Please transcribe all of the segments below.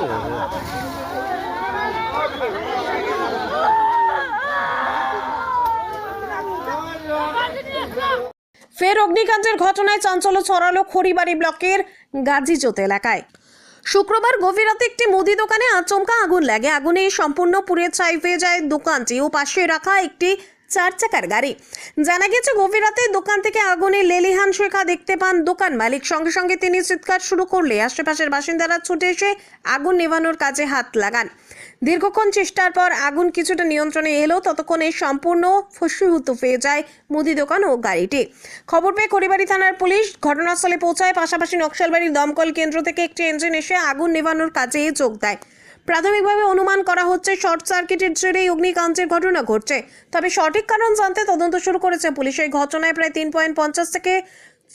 ফের অগ্নিকাণ্ডের ঘটনায় চাঞ্চল্য ছড়ালো খড়িবাড়ি ব্লকের গাজীজোত এলাকায়। শুক্রবার গভীর রাতে একটি মুদি দোকানে আচমকা আগুন লাগে। আগুনে সম্পূর্ণ পুড়ে ছাই হয়ে যায় দোকানটি ও পাশে রাখা একটি চার চাকার গাড়ি। জানা গেছে, গভীর রাতে দোকান থেকে আগুনে লেলিহান শেখা দেখতে পান দোকান মালিক। সঙ্গে সঙ্গে তিনি চিৎকার শুরু করলে আশেপাশের বাসিন্দারা ছুটে এসে আগুন নেভানোর কাজে হাত লাগান। দীর্ঘক্ষণ চেষ্টার পর আগুন কিছুটা নিয়ন্ত্রণে এলো, ততক্ষণে সম্পূর্ণ ফসীভূত হয়ে যায় মুদি দোকান ও গাড়িটি। খবর পেয়ে খড়িবাড়ি থানার পুলিশ ঘটনাস্থলে পৌঁছায়। পাশাপাশি নকশালবাড়ির দমকল কেন্দ্র থেকে একটি ইঞ্জিন এসে আগুন নেভানোর কাজে যোগ দেয়। প্রাথমিকভাবে অনুমান করা হচ্ছে শর্ট সার্কিটের জেরেই অগ্নিকাণ্ডের ঘটনা ঘটছে। তবে সঠিক কারণ জানতে তদন্ত শুরু করেছে পুলিশ। এই ঘটনায় প্রায় তিন পয়েন্ট পঞ্চাশ থেকে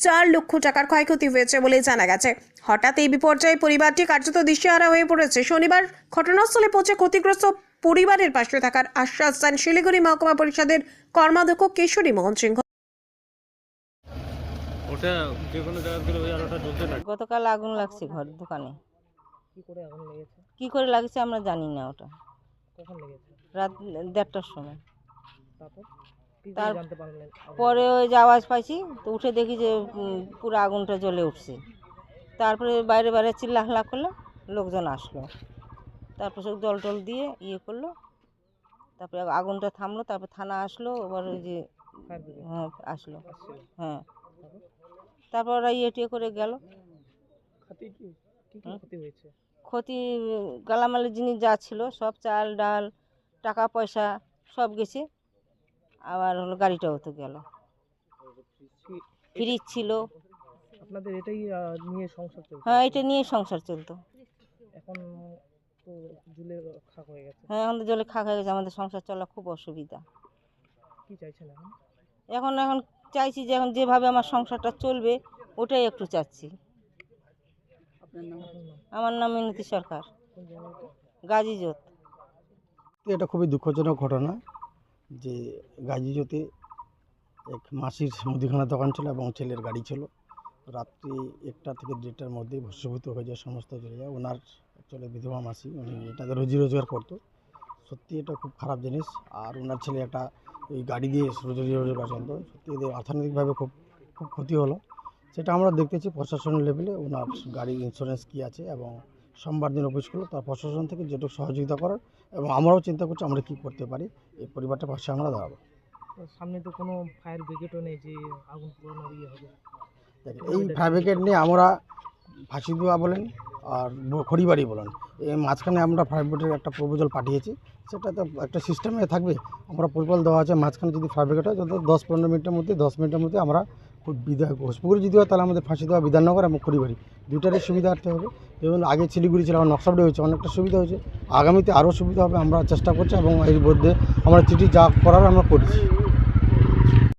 চার লক্ষ টাকার ক্ষয়ক্ষতি হয়েছে বলে জানা গেছে। হঠাৎ এই বিপর্যয়ে পরিবারটি কার্যত দিশেহারা হয়ে পড়েছে। শনিবার ঘটনাস্থলে পৌঁছে ক্ষতিগ্রস্ত পরিবারের পাশে থাকার আশ্বাস দেন শিলিগুড়ি মহকুমা পরিষদের কর্মাধ্যক্ষ কেশরী মোহন সিংহ। গতকাল আগুন লাগছে ঘর দোকানে। কি করে আগুন লেগেছে? কি করে লাগছে আমরা জানি না ওটা। কখন লেগেছে? রাত দেড়টার সময়। তারপর? তার-? পরে ওই যে আওয়াজ পাইছি তো উঠে দেখি যে পুরো আগুনটা জ্বলে উঠছে। তারপরে বাইরে বাইরে চিল্লা হাল্লা করল লোকজন আসলো। তারপর সব জল টল দিয়ে ইয়ে করল। তারপরে আগুনটা থামলো তারপর থানা আসলো এবার ওই যে হ্যাঁ আসলো। হ্যাঁ। তারপর? ওরা ইয়ে টিয়ে করে গেল। ক্ষতি কি? হয়েছে? ক্ষতি গালামালের জিনিস যা ছিল সব চাল ডাল টাকা পয়সা সব গেছে। আবার হলো গাড়িটাও তো গেল। ফ্রিজ ছিল। আপনাদের এটাই নিয়ে সংসার চলছে হ্যাঁ এটা নিয়ে সংসার চলতো। এখন তো জুলে খাক হয়ে গেছে। হ্যাঁ এখন তো জলে খা হয়ে গেছে। আমাদের সংসার চলা খুব অসুবিধা। কি চাইছেন এখন? এখন এখন চাইছি যে এখন যেভাবে আমার সংসারটা চলবে ওটাই একটু চাচ্ছি। আমার নাম মিনতি সরকার। গাজীজোত এটা খুবই দুঃখজনক ঘটনা যে গাজীজোতে এক মাসির মুদিখানা দোকান ছিল এবং ছেলের গাড়ি ছিল। রাত্রি একটা থেকে দেড়টার মধ্যে ভস্মীভূত হয়ে যায় সমস্ত চলে যায়। ওনার চলে বিধবা মাসি উনি এটাতে রোজি রোজগার করতো। সত্যি এটা খুব খারাপ জিনিস। আর ওনার ছেলে একটা ওই গাড়ি দিয়ে রোজি রোজগার চলতো সত্যি এদের অর্থনৈতিকভাবে খুব খুব ক্ষতি হলো। সেটা আমরা দেখতেছি প্রশাসনের লেভেলে ওনার গাড়ির ইন্স্যুরেন্স কী আছে এবং সোমবার দিন অফিস করল তার প্রশাসন থেকে যেটুকু সহযোগিতা করার এবং আমরাও চিন্তা করছি আমরা কী করতে পারি এই পরিবারটার পাশে আমরা দাঁড়াবো। সামনে তো কোনো ফায়ার ব্রিগেডও নেই যে আগুন পোড়ানোর ইয়ে হবে। এই ফায়ার ব্রিগেড নিয়ে আমরা ফাঁসি দেওয়া বলেন আর খড়িবাড়ি বলেন এই মাঝখানে আমরা ফায়ার ব্রিগেডের একটা প্রপোজাল পাঠিয়েছি সেটা তো একটা সিস্টেমে থাকবে। আমরা ফুটবল দেওয়া আছে, মাঝখানে যদি ফাইব্রিকেট হয় যত দশ পনেরো মিনিটের মধ্যে, দশ মিনিটের মধ্যে আমরা বিধায় ঘোষপুকুরে যদি হয়, তাহলে আমাদের ফাঁসি দেওয়া বিধাননগর এবং খড়িবাড়ি সুবিধা আসতে হবে। এবং আগে শিলিগুড়ি ছিল আমার নকশাবড়ি হয়েছে, অনেকটা সুবিধা হয়েছে। আগামীতে আরও সুবিধা হবে, আমরা চেষ্টা করছি এবং এর মধ্যে আমরা চিঠি যা করার আমরা করছি।